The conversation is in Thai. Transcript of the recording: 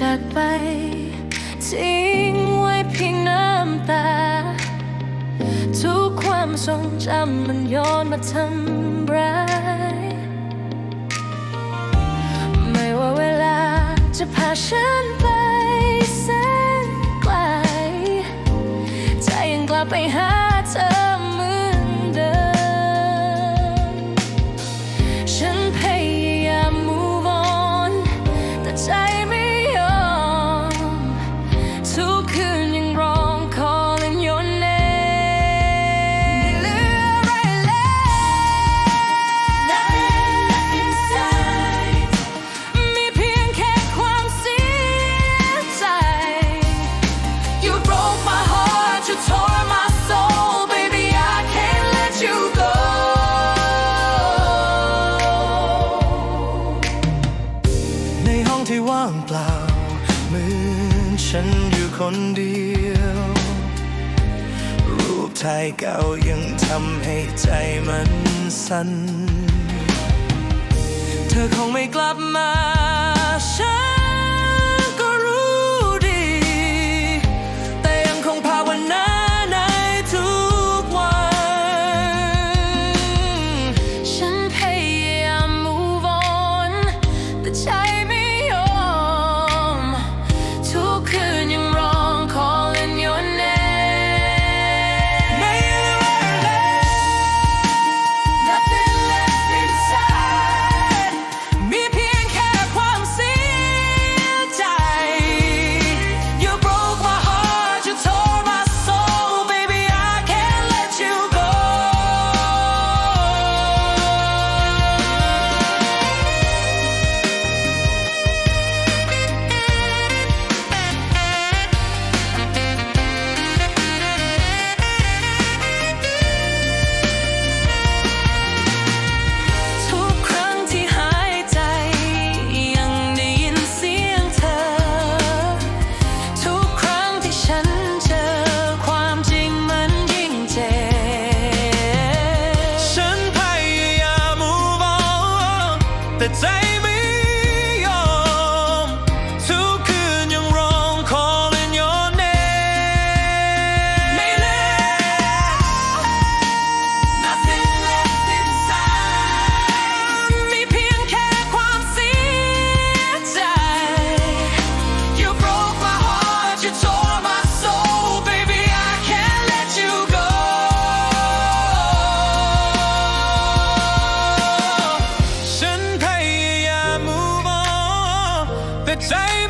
จากไป ทิ้งไว้เพียงน้ำตา ทุกความทรงจำมันย้อนมาทำร้าย ไม่ว่าเวลาจะพาฉันไปแสนไกลใจยังกลับไปหาเธอ นฉันอยู่คนเดียว รูปถ่ายเก่ายังทำให้ใจมันสั่น เธอคงไม่กลับมาฉัน it's a the day